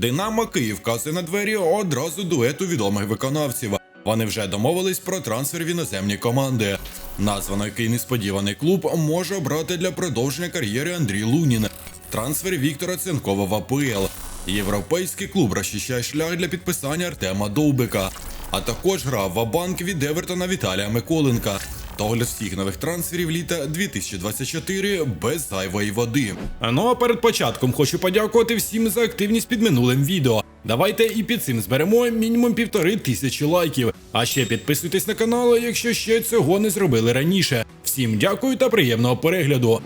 Динамо Київ каси на двері одразу дуету відомих виконавців. Вони вже домовились про трансфер в іноземні команди. Названо який несподіваний клуб може обрати для продовження кар'єри Андрій Лунін. Трансфер Віктора Ценкова в АПЛ. Європейський клуб розчищає шлях для підписання Артема Довбика. А також грав Вабанк від Евертона Віталія Миколенка. Та огляд всіх нових трансферів літа 2024 без зайвої води. Ну а перед початком хочу подякувати всім за активність під минулим відео. Давайте і під цим зберемо мінімум півтори тисячі лайків. А ще підписуйтесь на канал, якщо ще цього не зробили раніше. Всім дякую та приємного перегляду.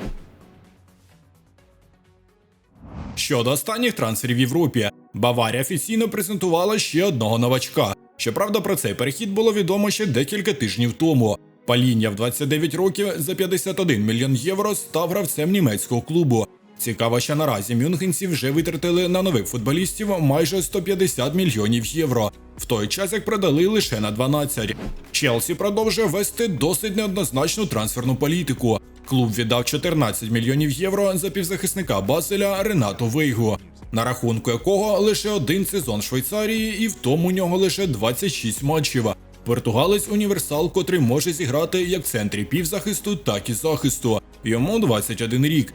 Щодо останніх трансферів в Європі, Баварія офіційно презентувала ще одного новачка. Щоправда, про цей перехід було відомо ще декілька тижнів тому. Паління в 29 років за 51 мільйон євро став гравцем німецького клубу. Цікаво, що наразі мюнхенці вже витратили на нових футболістів майже 150 мільйонів євро, в той час як продали лише на 12. Челсі продовжує вести досить неоднозначну трансферну політику. Клуб віддав 14 мільйонів євро за півзахисника Базеля Ренату Вейгу, на рахунку якого лише один сезон Швейцарії, і в тому у нього лише 26 матчів. Португалець універсал, котрий може зіграти як в центрі півзахисту, так і захисту. Йому 21 рік.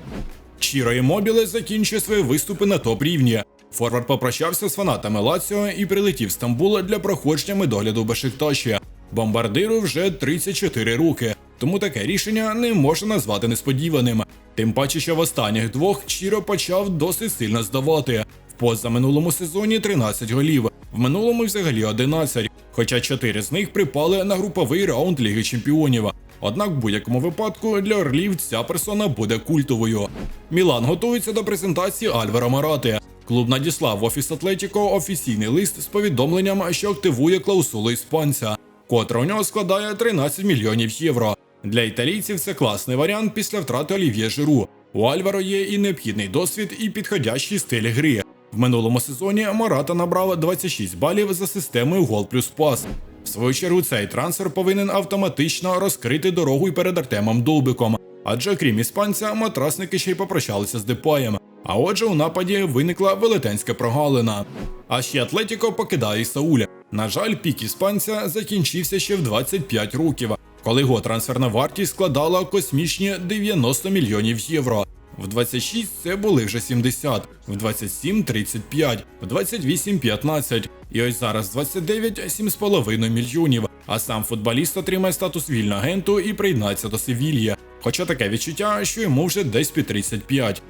Чіро Імобіле закінчує свої виступи на топ рівні. Форвард попрощався з фанатами Лаціо і прилетів в Стамбул для проходження медогляду Бешикташі. Бомбардиру вже 34 роки, тому таке рішення не можна назвати несподіваним. Тим паче, що в останніх двох Чіро почав досить сильно здавати. В позаминулому сезоні 13 голів, в минулому взагалі 11, хоча 4 з них припали на груповий раунд Ліги Чемпіонів. Однак в будь-якому випадку для Орлів ця персона буде культовою. Мілан готується до презентації Альвара Марати. Клуб надіслав в офіс Атлетіко офіційний лист з повідомленням, що активує клаусулу іспанця, котра у нього складає 13 мільйонів євро. Для італійців це класний варіант після втрати Олів'є Жиру. У Альваро є і необхідний досвід, і підходящий стиль гри. В минулому сезоні Марата набрав 26 балів за системою гол плюс пас. В свою чергу цей трансфер повинен автоматично розкрити дорогу й перед Артемом Довбиком, адже крім іспанця, матрасники ще й попрощалися з Депаєм. А отже, у нападі виникла велетенська прогалина. А ще Атлетіко покидає Сауля. На жаль, пік іспанця закінчився ще в 25 років, коли його трансферна вартість складала космічні 90 мільйонів євро. В 26 це були вже 70, в 27 – 35, в 28 – 15. І ось зараз 29 – 7,5 мільйонів. А сам футболіст отримає статус вільного агенту і приєднається до Севілья. Хоча таке відчуття, що йому вже десь під 35.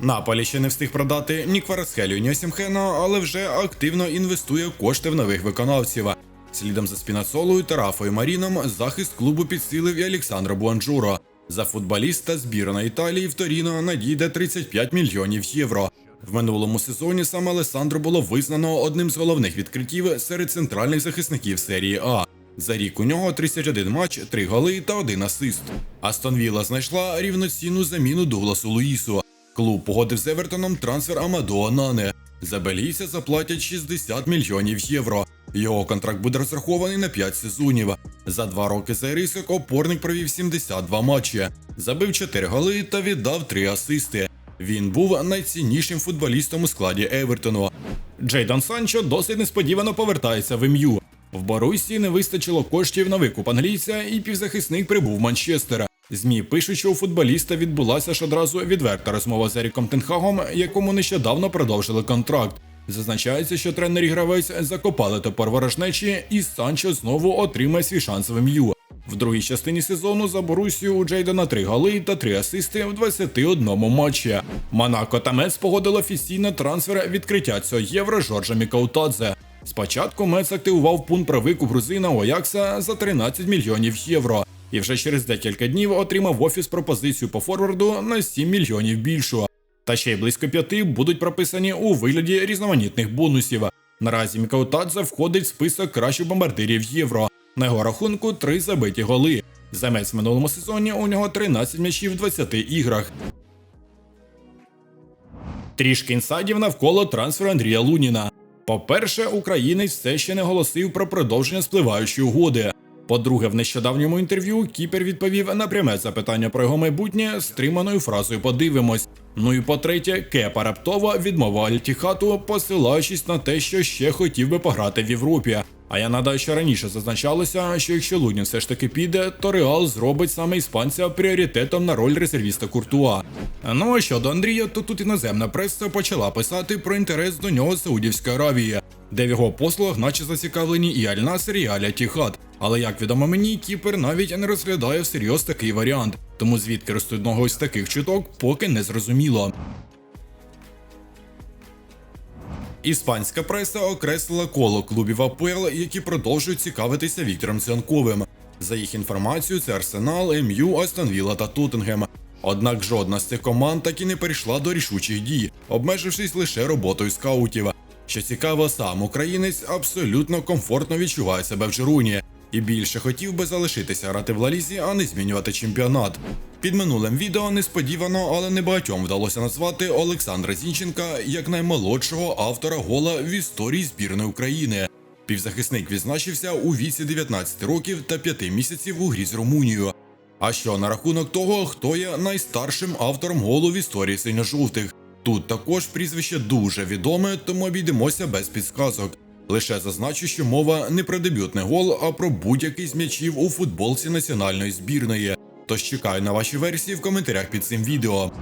Наполі ще не встиг продати ні Кварацхелю, ні Осімхена, але вже активно інвестує кошти в нових виконавців. Слідом за Спінацолою та Рафою Маріном захист клубу підсилив і Олександра Буанджуро. За футболіста збірна Італії в Торіно надійде 35 мільйонів євро. В минулому сезоні саме Алесандро було визнано одним з головних відкриттів серед центральних захисників серії А. За рік у нього 31 матч, 3 голи та 1 асист. Астон Вілла знайшла рівноцінну заміну Дугласу Луїсу. Клуб погодив з Евертоном трансфер Амадо Онане. За заплатять 60 мільйонів євро. Його контракт буде розрахований на 5 сезонів. За два роки за рисок опорник провів 72 матчі, забив 4 голи та віддав 3 асисти. Він був найціннішим футболістом у складі Евертону. Джейдон Санчо досить несподівано повертається в ім'ю. В Борусі не вистачило коштів на викуп англійця, і півзахисник прибув в Манчестер. ЗМІ пишуть, що у футболіста відбулася ж одразу відверта розмова з Еріком Тенхагом, якому нещодавно продовжили контракт. Зазначається, що тренер і гравець закопали топор ворожнечі, і Санчо знову отримає свій шанс в МЮ. В другій частині сезону за Борусію у Джейдена 3 голи та 3 асисти в 21 матчі. Монако та Мец погодили офіційно трансфер відкриття цього євро Жоржа Мікаутадзе. Спочатку Мец активував пункт про викуп грузина Оякса за 13 мільйонів євро. І вже через декілька днів отримав офіс пропозицію по форварду на 7 мільйонів більшу. Та ще й близько п'яти будуть прописані у вигляді різноманітних бонусів. Наразі Мікаутадзе входить в список кращих бомбардирів євро. На його рахунку три забиті голи. Замець в минулому сезоні у нього 13 м'ячів в 20 іграх. Трішки інсайдів навколо трансферу Андрія Луніна. По-перше, українець все ще не голосив про продовження спливаючої угоди. По-друге, в нещодавньому інтерв'ю Кіпер відповів на пряме запитання про його майбутнє стриманою фразою Подивимось. Ну і по-третє, Кепа раптово відмовив Альтіхату, посилаючись на те, що ще хотів би пограти в Європі. А я нагадаю, що раніше зазначалося, що якщо Лунін все ж таки піде, то Реал зробить саме іспанця пріоритетом на роль резервіста Куртуа. Ну а щодо Андрія, то тут іноземна преса почала писати про інтерес до нього Саудівської Аравії, де в його послугах наче зацікавлені і Аль-Насер, і Аля Тіхат. Але як відомо мені, Кіпер навіть не розглядає всерйоз такий варіант, тому звідки одного з таких чуток, поки не зрозуміло. Іспанська преса окреслила коло клубів АПЛ, які продовжують цікавитися Віктором Цианковим. За їх інформацією, це Арсенал, МЮ, Астон Вілла та Тоттенгем. Однак жодна з цих команд так і не перейшла до рішучих дій, обмежившись лише роботою скаутів. Що цікаво, сам українець абсолютно комфортно відчуває себе в Жируні і більше хотів би залишитися грати в Лалізі, а не змінювати чемпіонат. Під минулим відео несподівано, але не багатьом вдалося назвати Олександра Зінченка як наймолодшого автора гола в історії збірної України. Півзахисник відзначився у віці 19 років та 5 місяців у грі з Румунією. А що на рахунок того, хто є найстаршим автором голу в історії синьо-жовтих? Тут також прізвище дуже відоме, тому обійдемося без підсказок. Лише зазначу, що мова не про дебютний гол, а про будь-який з м'ячів у футболці національної збірної. Тож чекаю на ваші версії в коментарях під цим відео.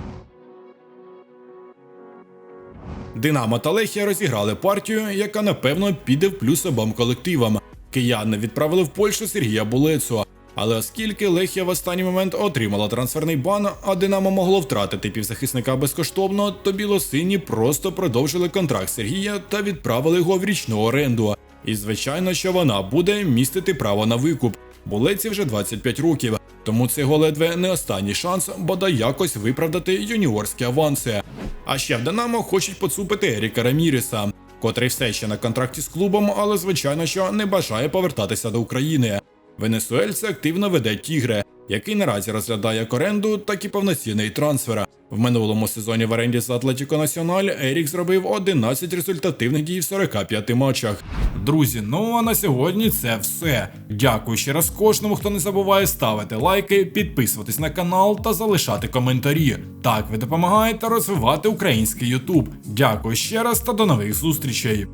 Динамо та Лехія розіграли партію, яка напевно піде в плюс обом колективам. Кияни відправили в Польщу Сергія Булецу. Але оскільки Лехія в останній момент отримала трансферний бан, а Динамо могло втратити півзахисника безкоштовно, то білосині просто продовжили контракт Сергія та відправили його в річну оренду. І звичайно, що вона буде містити право на викуп. Булеці вже 25 років, тому це його ледве не останній шанс, бодай якось виправдати юніорські аванси. А ще в Динамо хочуть поцупити Еріка Раміріса, котрий все ще на контракті з клубом, але звичайно, що не бажає повертатися до України. Венесуельце активно веде Тігре, який наразі розглядає як оренду, так і повноцінний трансфер. В минулому сезоні в оренді з Атлетіко Національ Ерік зробив 11 результативних дій в 45 матчах. Друзі, ну а на сьогодні це все. Дякую ще раз кожному, хто не забуває ставити лайки, підписуватись на канал та залишати коментарі. Так ви допомагаєте розвивати український Ютуб. Дякую ще раз та до нових зустрічей.